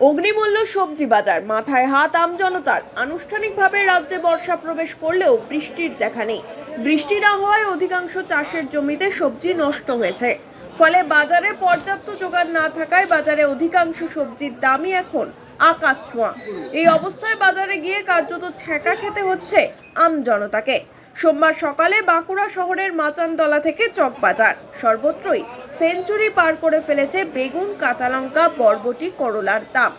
অগ্নিমূল্য সবজি বাজার, মাথায় হাত আমজনতার আনুষ্ঠানিকভাবে রাজ্যে বর্ষা প্রবেশ করলেও বৃষ্টির দেখা নেই। বৃষ্টি না হওয়ায় অধিকাংশ চাষের জমিতে সবজি নষ্ট হয়েছে। ফলে বাজারে পর্যাপ্ত জোগান না থাকায় বাজারে অধিকাংশ সবজির দামই এখন আকাশ ছোঁয়া। এই অবস্থায় বাজারে গিয়ে কার্যত ছ্যাঁকা খেতে হচ্ছে আমজনতাকে সোমবার সকালে বাঁকুড়া শহরের মাচানতলা থেকে চকবাজার। সর্বত্রই সেঞ্চুরি পার করে ফেলেছে বেগুন, কাঁচা লঙ্কা, বরবটি, করলার দাম।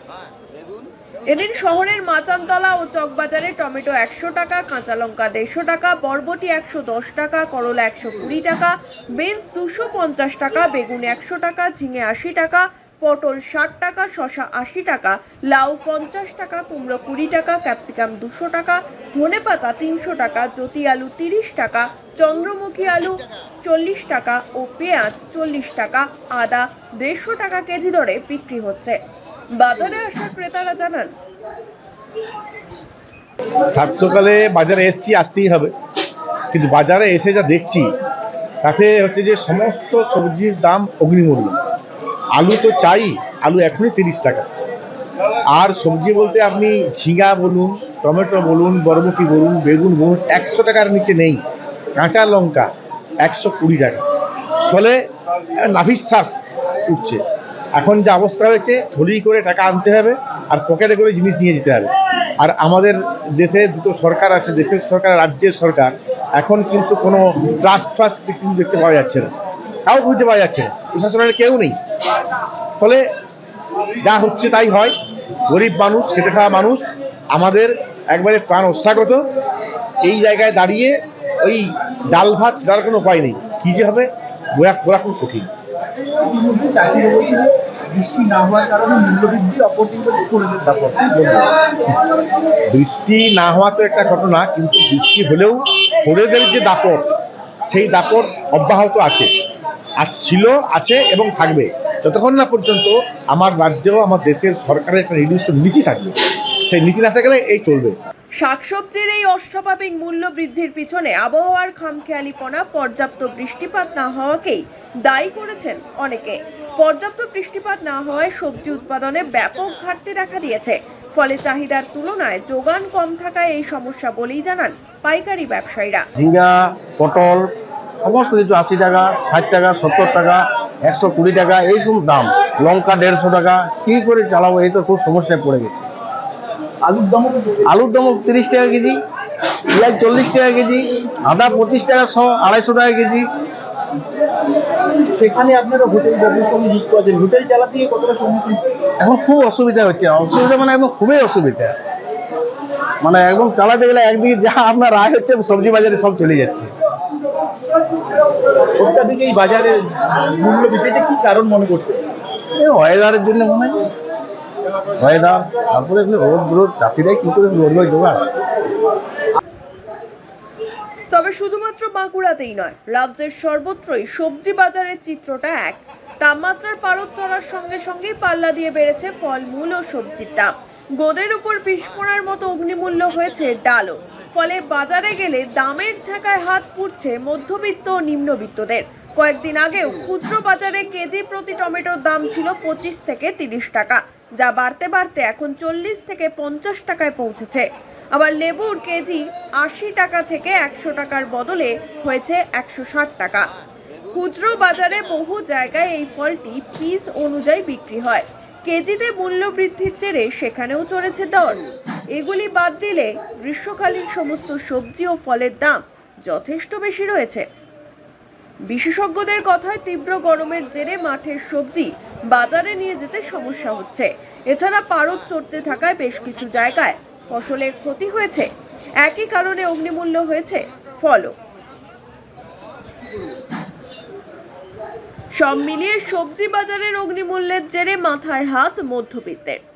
এদিন শহরের মাচানতলা ও চকবাজারে টমেটো একশো টাকা, কাঁচা লঙ্কা দেড়শো টাকা, বরবটি একশো দশ টাকা, করলা একশো কুড়ি টাকা, বিনস দুশো পঞ্চাশ টাকা, বেগুন একশো টাকা, ঝিঙে আশি টাকা পটল ষাট টাকা, শসা আশি টাকা, লাউ পঞ্চাশ টাকা, কুমড়ো কুড়ি টাকা, ক্যাপসিকাম দুশো টাকা ধনেপাতা তিনশো টাকা, জ্যোতি আলু তিরিশ টাকা, চন্দ্রমুখী আলু চল্লিশ টাকা ও পেঁয়াজ চল্লিশ টাকা, আদা দেড়শো টাকা কেজি দরে বিক্রি হচ্ছে। বাজারে আসা ক্রেতারা জানান সাত সকালে বাজারে এসছি, আসতেই হবে। কিন্তু বাজারে এসে যা দেখছি, তাতে হচ্ছে যে সমস্ত সবজির দাম অগ্নিমূল্য। আলু তো চাই, আলু এখনই তিরিশ টাকা। আর সবজি বলতে আপনি ঝিঙা বলুন, টমেটো বলুন, বরবটি বলুন, বেগুন বলুন, একশো টাকার নিচে নেই। কাঁচা লঙ্কা একশো কুড়ি টাকা। ফলে নাভিশ্বাস উঠছে। এখন যে অবস্থা হয়েছে, থলি করে টাকা আনতে হবে আর পকেটে করে জিনিস নিয়ে যেতে হবে। আর আমাদের দেশে দুটো সরকার আছে, দেশের সরকার, রাজ্যের সরকার। এখন কিন্তু কোনো ট্রাস্ট ফাস্ট কিন্তু দেখতে পাওয়া যাচ্ছে না। তাও বুঝতে পাওয়া যাচ্ছে না। প্রশাসনের কেউ নেই। ফলে যা হচ্ছে তাই হয়। গরিব মানুষ, খেটে খাওয়া মানুষ, আমাদের একবারে প্রাণ অষ্টাগত। এই জায়গায় দাঁড়িয়ে ওই ডাল ভাত ছাড়ার কোনো উপায় নেই। কী যে হবে বোঝা বোঝা খুব কঠিন। বৃষ্টি না হওয়ার কারণে বৃষ্টি না হওয়া তো একটা ঘটনা, কিন্তু বৃষ্টি হলেও ফোরেদের যে দাপট, সেই দাপট অব্যাহত আছে। আজ ছিল, আছে এবং থাকবে। যতক্ষণ না পর্যন্ত আমার রাজ্য আমার দেশের সরকারের একটা নির্দিষ্ট নীতি থাকবে সেই নীতি না থাকলে এই চলবে। শাকসবজির এই অস্বাভাবিক মূল্য বৃদ্ধির পিছনে আবহাওয়ার খামখেয়ালিপনা পর্যাপ্ত বৃষ্টিপাত না হওয়াকেই দায়ী করেছেন অনেকে। পর্যাপ্ত বৃষ্টিপাত না হওয়ায় সবজি উৎপাদনে ব্যাপক ঘাটতি দেখা দিয়েছে। ফলে চাহিদার তুলনায় যোগান কম থাকায় এই সমস্যা বলেই জানান পাইকারি ব্যবসায়ীরা। ঝিঙ্গা পটল সমস্ত কিছু আশি টাকা ষাট টাকা সত্তর টাকা একশো কুড়ি টাকা এইরকম দাম। লঙ্কা দেড়শো টাকা। কি করে চালাবো? এই তো খুব সমস্যায় পড়ে গেছে। আলুর দামও তো আলুর দাম তিরিশ টাকা কেজি পেঁয়াজ চল্লিশ টাকা কেজি আদা পঁচিশ টাকা শ আড়াইশো টাকা কেজি। সেখানে আপনারা হোটেল ব্যবসার সঙ্গে যুক্ত আছেন। হোটেল চালাতে গিয়ে কতটা সম্মুখীন? এখন খুব অসুবিধা হচ্ছে। অসুবিধা মানে একদম খুবই অসুবিধা। মানে একদম চালাতে গেলে একদিকে যা আপনার আয় হচ্ছে সবজি বাজারে সব চলে যাচ্ছে। অত্যাধিক এই বাজারে মূল্য বৃদ্ধিতে কি কারণ মনে করছে? এই ওয়েদারের জন্য মনে হয়। ওয়েদার তারপরে এগুলো রোদ রোদ চাষিরাই কি করে রোদ রোদ জোগাড় তবে শুধুমাত্র বাঁকুড়াতেই নয় রাজ্যের সর্বত্রই সবজি বাজারের চিত্রটা এক। তাপমাত্রার পারদ চড়ার সঙ্গে সঙ্গে পাল্লা দিয়ে বেড়েছে ফলমূল ও সবজির দাম। গোদের উপর বিস্ফোরণের মতো অগ্নিমূল্য হয়েছে ডালও। ফলে বাজারে গেলে দামের ঝাঁকায় হাত পুড়ছে মধ্যবিত্ত নিম্নবিত্তদের। কয়েকদিন আগেও খুচরো বাজারে কেজি প্রতি টমেটোর দাম ছিল পঁচিশ থেকে তিরিশ টাকা, যা বাড়তে বাড়তে এখন চল্লিশ থেকে পঞ্চাশ টাকায় পৌঁছেছে। আবার লেবুর কেজি আশি টাকা থেকে একশো টাকার বদলে হয়েছে একশো ষাট টাকা। খুচরো বাজারে বহু জায়গায় এই ফলটি পিস অনুযায়ী বিক্রি হয়। কেজিতে মূল্য বৃদ্ধির জেরে সেখানেও চড়েছে দর। এগুলি বাদ দিলে গ্রীষ্মকালীন সমস্ত সবজি ও ফলের দাম যথেষ্ট বেশি রয়েছে। বিশেষজ্ঞদের কথায় তীব্র গরমের জেরে মাঠের সবজি বাজারে নিয়ে যেতে সমস্যা হচ্ছে। এছাড়া পারদ চড়তে থাকায় বেশ কিছু জায়গায় ফসলের ক্ষতি হয়েছে। একই কারণে অগ্নিমূল্য হয়েছে ফলও। সব মিলিয়ে সবজি বাজারের অগ্নিমূল্যের জেরে মাথায় হাত মধ্যবিত্তের।